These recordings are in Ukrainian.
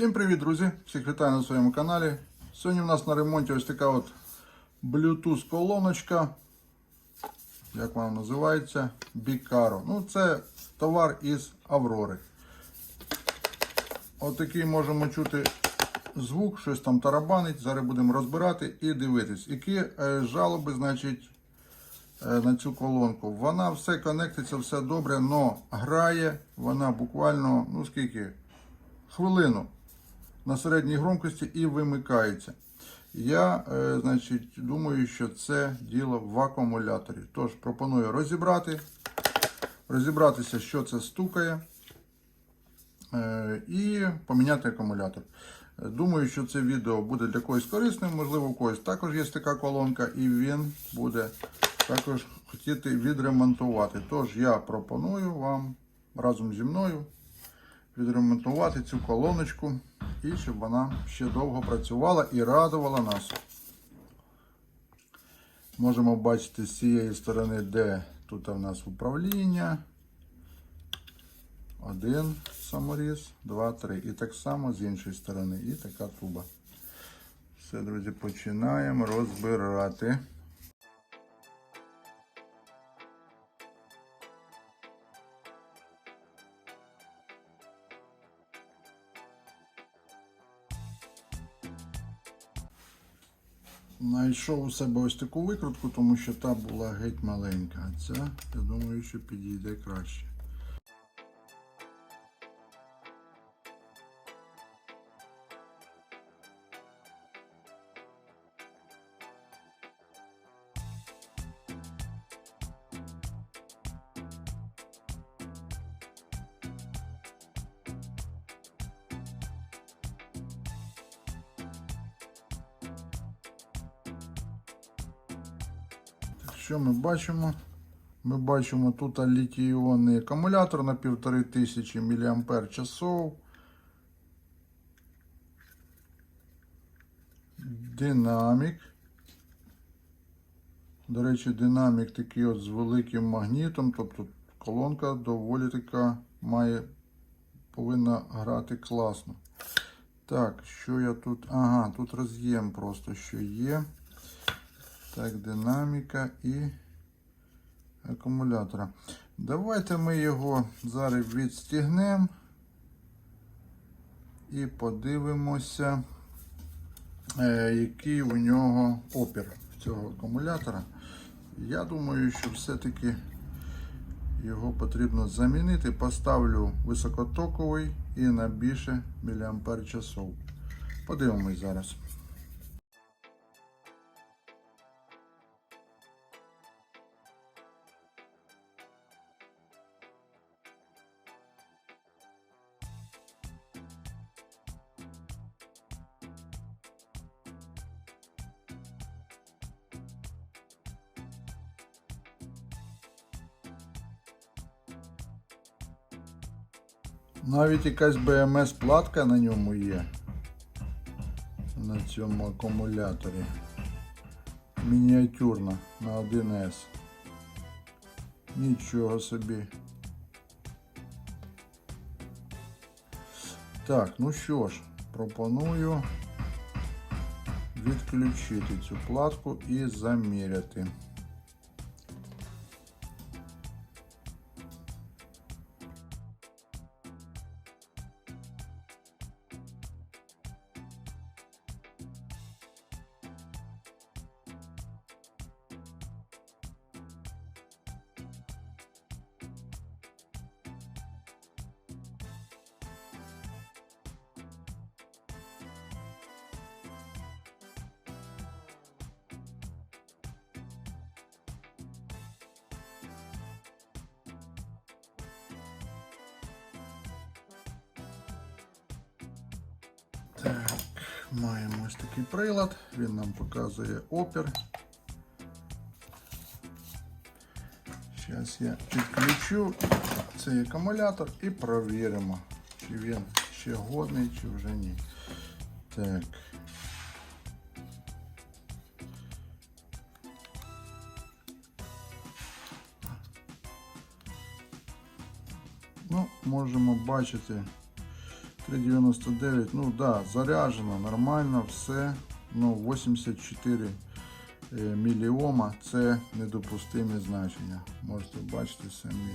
Всім привіт, друзі! Всіх вітаю на своєму каналі. Сьогодні у нас на ремонті ось така от Bluetooth колоночка. Як вона називається? Bicaro. Ну, це товар із Аврори. Отакий можемо чути звук, щось там тарабанить. Зараз будемо розбирати і дивитись. Які е, жалоби, значить, е, на цю колонку. Вона все конектиться, все добре, але грає вона буквально, ну скільки? Хвилину на середній громкості і вимикається. Я, е, значить, думаю, що це діло в акумуляторі. Тож пропоную розібрати, розібратися, що це стукає, е, і поміняти акумулятор. Думаю, що це відео буде для когось корисним, можливо, у когось також є така колонка, і він буде також хотіти відремонтувати. Тож я пропоную вам разом зі мною відремонтувати цю колоночку і щоб вона ще довго працювала і радувала нас. Можемо бачити з цієї сторони, де тут у нас управління. Один саморіз, два, три. І так само з іншої сторони. І така труба. Все, друзі, починаємо розбирати. Знайшов у себе ось таку викрутку, тому що та була геть маленька. Ця, я думаю, що підійде краще. Що ми бачимо? Ми бачимо тут літій-іонний акумулятор на 1500 мАч. Динамік. До речі, динамік такий от з великим магнітом, тобто колонка доволі така має, повинна грати класно. Так, що я тут? Ага, тут роз'єм просто що є. Так, динаміка і акумулятора. Давайте ми його зараз відстігнемо і подивимося, е, який у нього опір цього акумулятора. Я думаю, що все-таки його потрібно замінити. Поставлю високотоковий і на більше часов. Подивимось зараз. Навіть якась BMS платка на ньому є. На цьому акумуляторі. Мініатюрна на 1С. Нічого собі. Так, ну що ж, пропоную відключити цю платку і заміряти. Маємо ось такий прилад, він нам показує опір. Зараз я підключу цей акумулятор і провіримо, чи він ще годний, чи вже ні. Так. Ну, можемо бачити 3,99. Ну да, заряджено, нормально, все. Ну, 84 е, міліома це недопустимі значення. Можете бачити самі.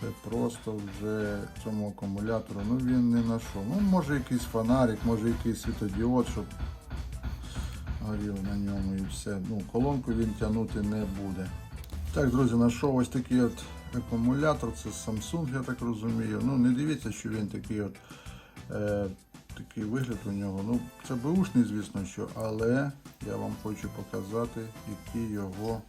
Це просто вже цьому акумулятору. Ну він не на що. Ну, може якийсь фонарик, може якийсь світодіод, щоб горів на ньому і все. Ну, колонку він тягнути не буде. Так, друзі, знайшов ось такий от акумулятор, це Samsung, я так розумію. Ну, не дивіться, що він такий от е, такий вигляд у нього. Ну, це беушний, звісно, що, але я вам хочу показати, які його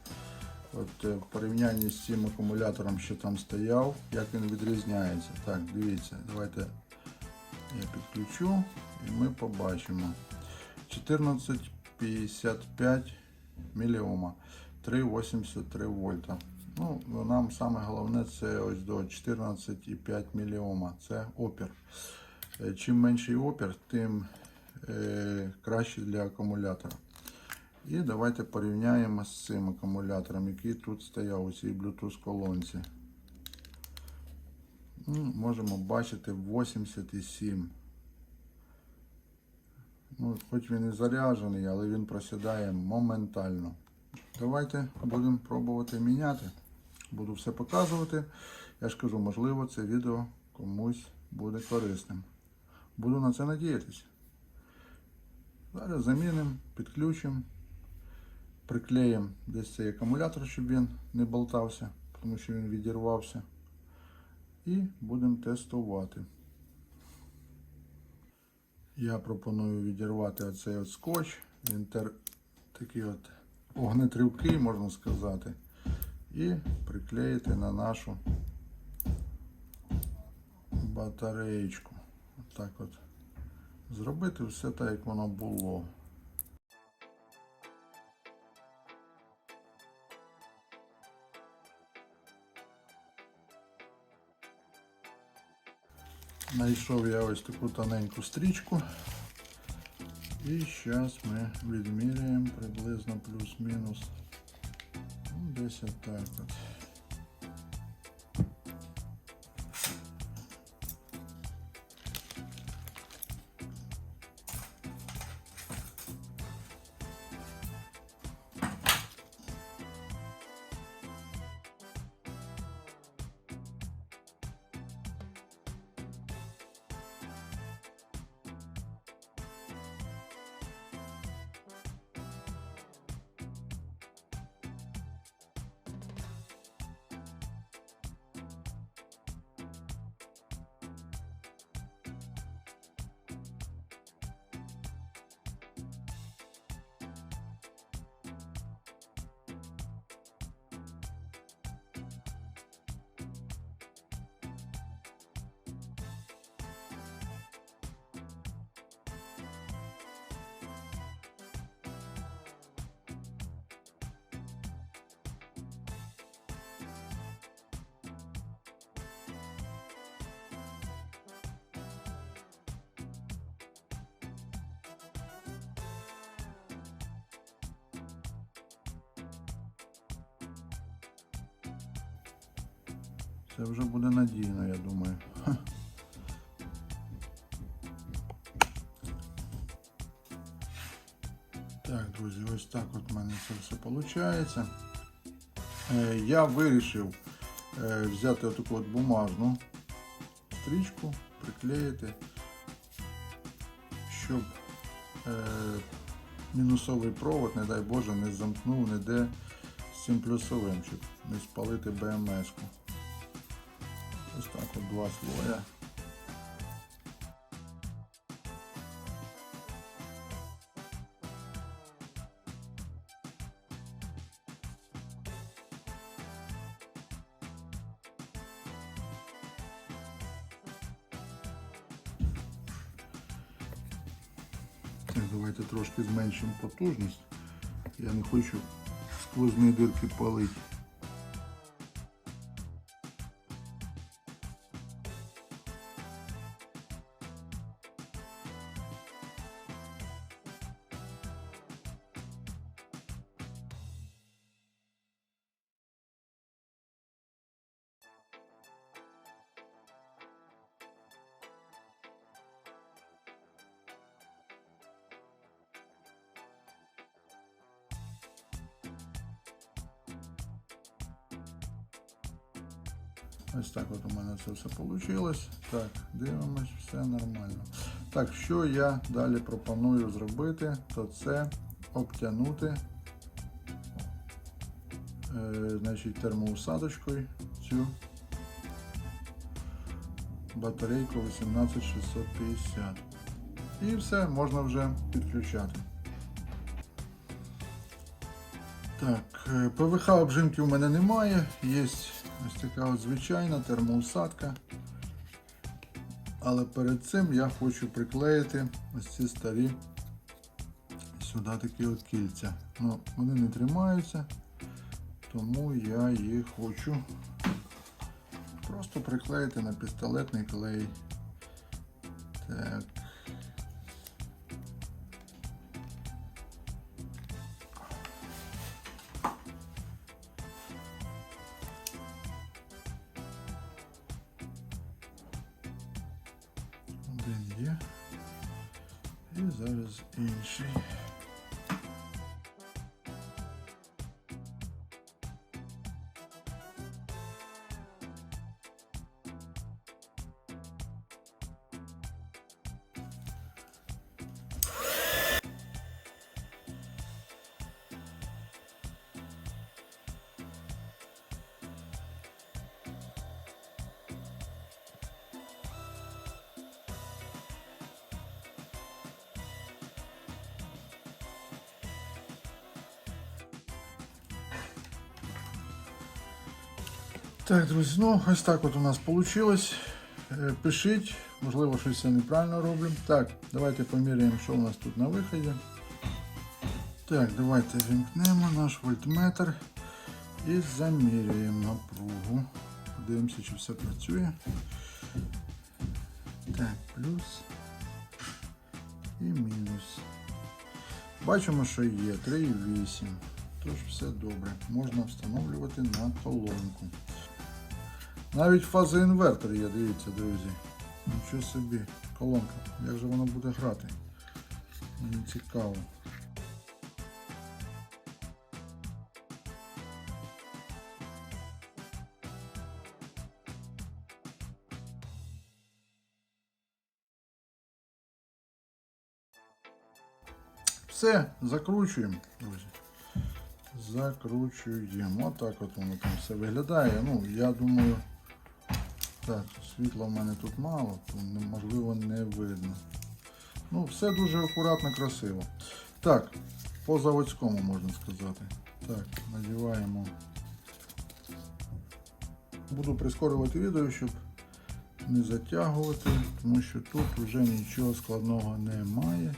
от, е, в порівнянні з цим акумулятором, що там стояв, як він відрізняється. Так, дивіться, давайте я підключу і ми побачимо. 1455 міліома, 3,83 вольта. Ну, нам саме головне це ось до 14,5 міліома. Це опір. Е, Чим менший опір, тим е, краще для акумулятора. І давайте порівняємо з цим акумулятором, який тут стояв у цій Bluetooth колонці. Ну, можемо бачити 87. Ну, хоч він і заряджений, але він просідає моментально. Давайте будемо пробувати міняти. Буду все показувати. Я ж кажу, можливо, це відео комусь буде корисним. Буду на це надіятися. Зараз замінимо, підключимо, приклеїмо десь цей акумулятор, щоб він не болтався, тому що він відірвався. І будемо тестувати. Я пропоную відірвати оцей от скотч. Він тер... такий от огнетривкий, можна сказати. І приклеїти на нашу батареєчку. Так от. Зробити все так, як воно було. Знайшов я ось таку тоненьку стрічку. І зараз ми відміряємо приблизно плюс-мінус. Десь отак от. Це вже буде надійно, я думаю. Так, друзі, ось так от в мене це все виходить. Я вирішив е, взяти отаку от бумажну стрічку, приклеїти, щоб е, мінусовий провод, не дай Боже, не замкнув ніде з цим плюсовим, щоб не спалити БМС-ку. Ось так от два слоя. Давайте трошки зменшимо потужність. Я не хочу сквозні дирки палити. Ось так от у мене це все вийшло. Так, дивимось, все нормально. Так, що я далі пропоную зробити, то це обтягнути е, значить, термоусадочкою цю батарейку 18650. І все, можна вже підключати. Так, е, ПВХ обжимки у мене немає. Є ось така от звичайна термоусадка. Але перед цим я хочу приклеїти ось ці старі сюди такі от кільця. Ну, вони не тримаються, тому я їх хочу просто приклеїти на пістолетний клей. Так. Один є. І зараз Так, друзі, ну ось так от у нас вийшло. Пишіть, можливо, щось я неправильно роблю. Так, давайте поміряємо, що у нас тут на виході. Так, давайте вімкнемо наш вольтметр і заміряємо напругу. Подивимося, чи все працює. Так, плюс і мінус. Бачимо, що є 3,8. Тож все добре. Можна встановлювати на колонку. Навіть фазоінвертор є, дивіться, друзі. Нічого собі. Колонка. Як же воно буде грати? Мені цікаво. Все, закручуємо, друзі. Закручуємо. Отак от воно там все виглядає. Ну, я думаю, так, світла в мене тут мало, то можливо не видно. Ну, все дуже акуратно, красиво. Так, по заводському можна сказати. Так, надіваємо. Буду прискорювати відео, щоб не затягувати, тому що тут вже нічого складного немає.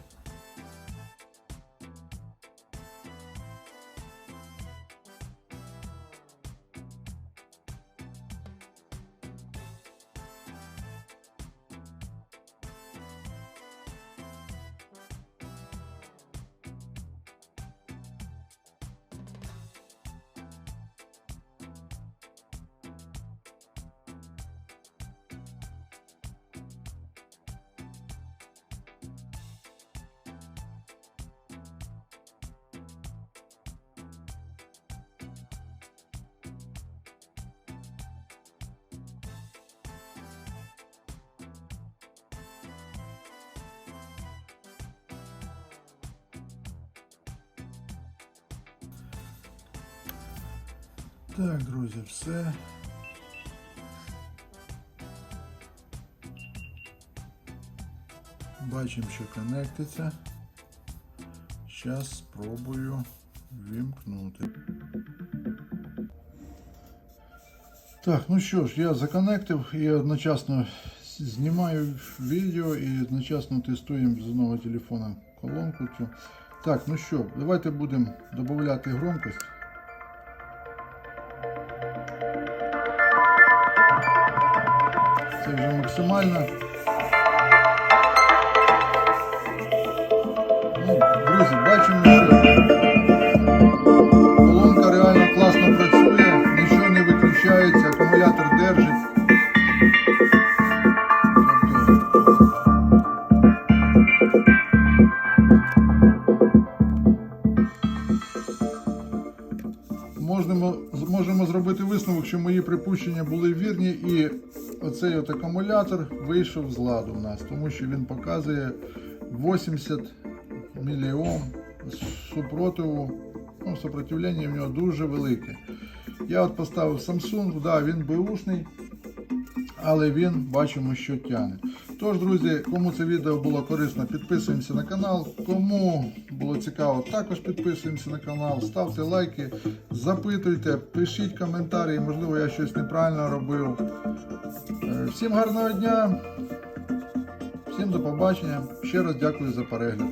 Так, друзі, все. Бачимо, що конектиться. Зараз спробую вімкнути. Так, ну що ж, я законектив і одночасно знімаю відео і одночасно тестуємо з одного телефона колонку цю. Так, ну що, давайте будемо додати громкость. Максимально. Ну, друзі, бачимо, оцей от акумулятор вийшов з ладу в нас, тому що він показує 80 міліом супротиву. Ну, сопротивлення в нього дуже велике. Я от поставив Samsung, да, він беушний, але він бачимо, що тягне. Тож, друзі, кому це відео було корисно, підписуємося на канал. Кому було цікаво, також підписуємося на канал, ставте лайки, запитуйте, пишіть коментарі, можливо, я щось неправильно робив. Всім гарного дня, всім до побачення. Ще раз дякую за перегляд.